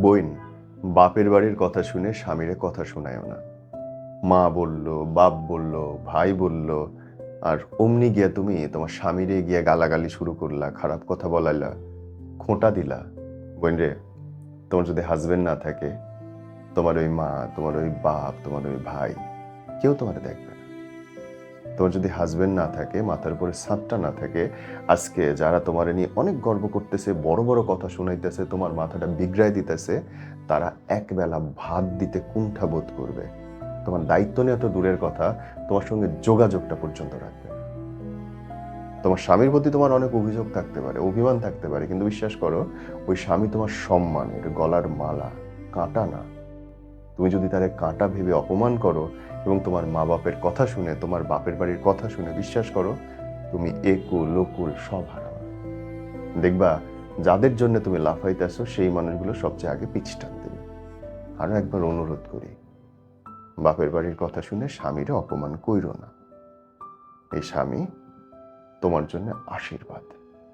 বইন, বাপের বাড়ির কথা শুনে স্বামীরে কথা শোনায়ও না। মা বলল, বাপ বলল, ভাই বলল, আর অমনি গিয়া তুমি তোমার স্বামীরে গিয়া গালাগালি শুরু করলা, খারাপ কথা বলাইলা, খোঁটা দিলা। বোন রে, তোমার যদি হাজবেন্ড না থাকে, তোমার ওই মা, তোমার ওই বাপ, তোমার ওই ভাই, কেউ তোমার দেখবে তোমার যদি হাজবেন্ড না থাকে, মাথার উপরে ছাদটা না থাকে, আজকে যারা তোমার নিয়ে অনেক গর্ব করতেছে, বড় বড় কথা শুনাইতেছে, তোমার মাথাটা বিগড়ায় দিতেছে, তারা একবেলা ভাত দিতে কুণ্ঠা বোধ করবে। তোমার দায়িত্ব নিয়ে তো দূরের কথা, তোমার সঙ্গে যোগাযোগটা পর্যন্ত রাখবে। তোমার স্বামীর প্রতি তোমার অনেক অভিযোগ থাকতে পারে, অভিমান থাকতে পারে, কিন্তু বিশ্বাস করো, ওই স্বামী তোমার সম্মানের গলার মালা, কাঁটা না। তুমি যদি তারে কাঁটা ভেবে অপমান করো এবং তোমার মা বাপের কথা শুনে, তোমার বাপের বাড়ির কথা শুনে বিশ্বাস করো, তুমি একুল, লোকুল সব হারাবে দেখবা, যাদের জন্য তুমি লাফাইতেছো, সেই মানুষগুলো সবচেয়ে আগে পিছ টান দেবে। আরও একবার অনুরোধ করি, বাপের বাড়ির কথা শুনে স্বামীরে অপমান কইরো না। এই স্বামী তোমার জন্য আশীর্বাদ।